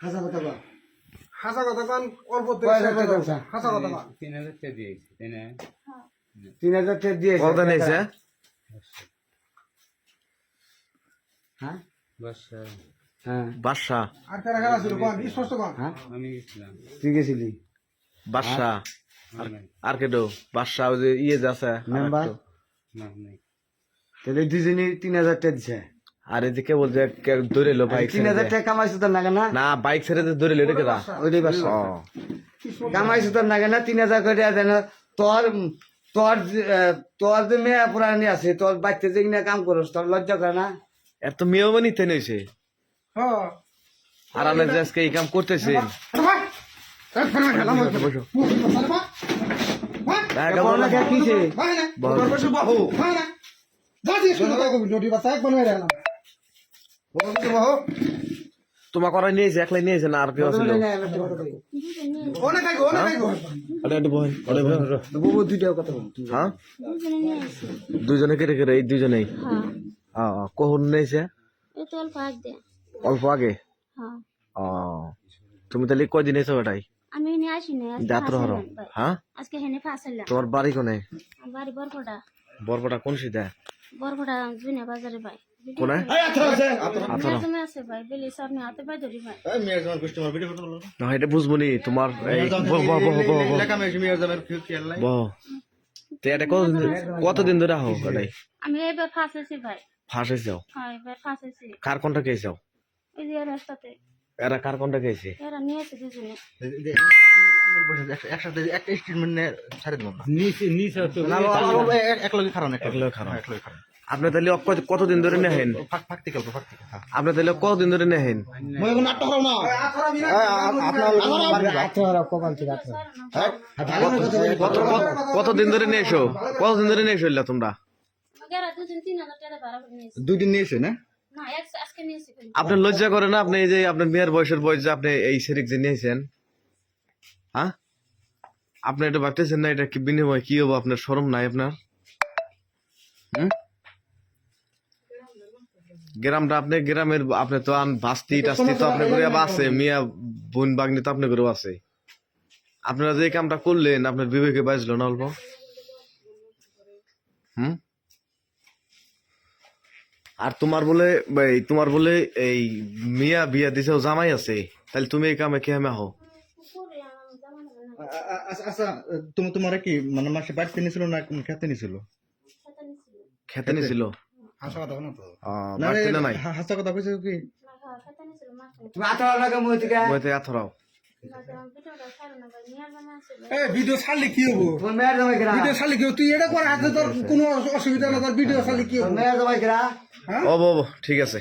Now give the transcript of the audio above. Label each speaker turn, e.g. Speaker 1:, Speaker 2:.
Speaker 1: হাসা কথা কর
Speaker 2: হাসা কথা কান অল্প কয় হাজার টাকা উঠা? হাসা কথা কান।
Speaker 3: তিন হাজার টাকা দিয়েছি
Speaker 1: তিন হাজার টাকা দিয়েছে। কত নিয়েছে? হ্যাঁ?
Speaker 3: বাসা
Speaker 1: হ্যাঁ।
Speaker 4: বাদশা।
Speaker 2: আর কারা কারা ছিল কোন স্পষ্ট কোন
Speaker 1: হ্যাঁ?
Speaker 3: আমি গেছিলাম।
Speaker 1: তুই গেছিলি?
Speaker 4: বাদশা। আর কেটো বাদশা ওই যে ইয়ে যে আছে মেম্বার
Speaker 3: না নাই।
Speaker 1: তাহলে দুজনই তিন হাজার টাকা দিছে।
Speaker 4: আর এদিকে বলছে ধরে এলো বাইক তিন হাজার
Speaker 1: টাকা কামাইছো তোর নাগে না
Speaker 4: না বাইক ছেড়ে যে ধরে এটা কেটা
Speaker 2: ওইটাই
Speaker 1: বাসা
Speaker 2: কামাইছো
Speaker 1: তোর নাগে না তিন হাজার করে দেন তোর তোর তোর যে মেয়ে পুরানি আছে তোর বাচ্চা যে কিনা কাম করস তোর লজ্জা করে না
Speaker 4: এত মেয়েও বানি তেন হয়েছে
Speaker 2: হ্যাঁ
Speaker 4: আর আমরা যে আজকে এই কাম করতেছি। না না বাহু না বাহু
Speaker 2: করা নিয়েছে একলাই নিয়েছে না আর কেউ ছিল অনেক কাকু অনেক কাকু ওটা একটু বহেন ওটা বহেন বুবু দুইটা কথা বল হ্যাঁ দুজনে কেটে কেটে এই দুজনেই হ্যাঁ ও কখন নিয়েছে এই তো অল্প আগ দে অল্প আগে হ্যাঁ ও তুমি তাহলে কয়দিন এসো এটাই আমি এনে আসি না আজকে যাত্রা হলো ফাঁসাইলাম ভাই। হ্যাঁ আজকে হেনে ফাঁসাইলাম তোমার বাড়ি কোনে আমার বাড়ি বরপটা বরপটা কোন সিধা বরপটা জুনিয়া বাজারে ভাই কোনে মেয়ের জমে আছে ভাই বেলি সামনে হাতে পাই ধরি ভাই না এটা বুঝব নি তোমার এই বহ বহ বহ বহ বহ বহ
Speaker 4: তোমাকে ওরা নিয়েছে একলাই নিয়েছে না আর কেউ আসলে?
Speaker 1: হ্যাঁ?
Speaker 4: দুজনে হ্যাঁ? কেটে কেটে এই দুজনেই হ্যাঁ। কখন নিয়েছে অল্প আগে। তুমি তাহলে কয়দিন এসো এটাই?
Speaker 5: আমি নিয়ে আসি না যাত্রা হলো
Speaker 4: হ্যাঁ?
Speaker 5: আজকে হেনে ফাঁসাইলাম
Speaker 4: তোমার বাড়ি কোনে?
Speaker 5: বাড়ি বরপটা।
Speaker 4: বরপটা কোন সিধা
Speaker 5: তো এটা কতদিন
Speaker 4: কতদিন ধরে এটাই?
Speaker 5: আমি এবার ফাঁসাইছি ভাই।
Speaker 4: ফাঁসে যাও
Speaker 5: হ্যাঁ এবার
Speaker 4: কার কোনটা খেয়ে যাও
Speaker 5: ওই যে রাস্তাতে
Speaker 4: এরা কার কোনটা খেয়েছে
Speaker 5: এরা নিয়েছে দুজনে
Speaker 6: একলো খারাপ
Speaker 4: আপনি তাহলে কত- কতদিন ধরে নেহেন? আপনি তাহলে কতদিন ধরে নেহেন?
Speaker 1: আচ্ছা কপাল থেকে আচ্ছা কত কত-
Speaker 2: কতদিন ধরে নিয়েছো কতদিন ধরে
Speaker 4: নিয়েছো এলা তোমরা?
Speaker 5: নিয়েছে। দুদিন
Speaker 1: নিয়েছে না?
Speaker 5: না এক- আজকে নিয়েছে। কিন্তু।
Speaker 4: আপনার লজ্জা করে না? আপনি এই যে আপনার মেয়ের বয়সের বয়স যে আপনি এই সেরিক যে নিয়েছেন? হ্যাঁ? আপনি এটা ভাবতেছেন না এটা কি বিনিময়? কি হব? আপনার শরম নাই আপনার? গ্রামটা আপনি গ্রামের আপনি তো আন বাস্তি টাস্তি তো আপনি করে আছে মিয়া বোন বাগনি তো আপনি করে আছে। আপনারা যে এই কামটা করলেন আপনার বিবেকে বাজলো না অল্প? হুম? আর তোমার বলে তোমার বলে এই মিয়া বিয়া দিছে জামাই আছে। তাহলে তুমি এই কামে কে হো
Speaker 5: পুকুরে আমার জামা হবে না,
Speaker 6: আচ্ছা তুমি তোমার কি মানে মাসে বাড়িতে নিয়েছিল না খেতে নিছিল।
Speaker 4: খেতে নিছিল।
Speaker 2: হাসা কথা কোন তো।
Speaker 4: বাড়তে না নাই?
Speaker 6: হাসা কথা কইছে কি?
Speaker 5: হ্যাঁ, নিছিল, নিছিল। তুমি আঠারো
Speaker 1: টাকা মই থেকে
Speaker 4: আথরাও
Speaker 5: আছে ভাই। এই ভিডিও
Speaker 2: ছাড়লে কি হব?
Speaker 1: ভিডিও
Speaker 2: ছাড়লে কি তুই এটা করে হাতে তোর কোনো অসুবিধা না তোর ভিডিও ছাড়লে কি হব?
Speaker 1: মেয়ের জামাই কেরা
Speaker 4: ও ঠিক আছে।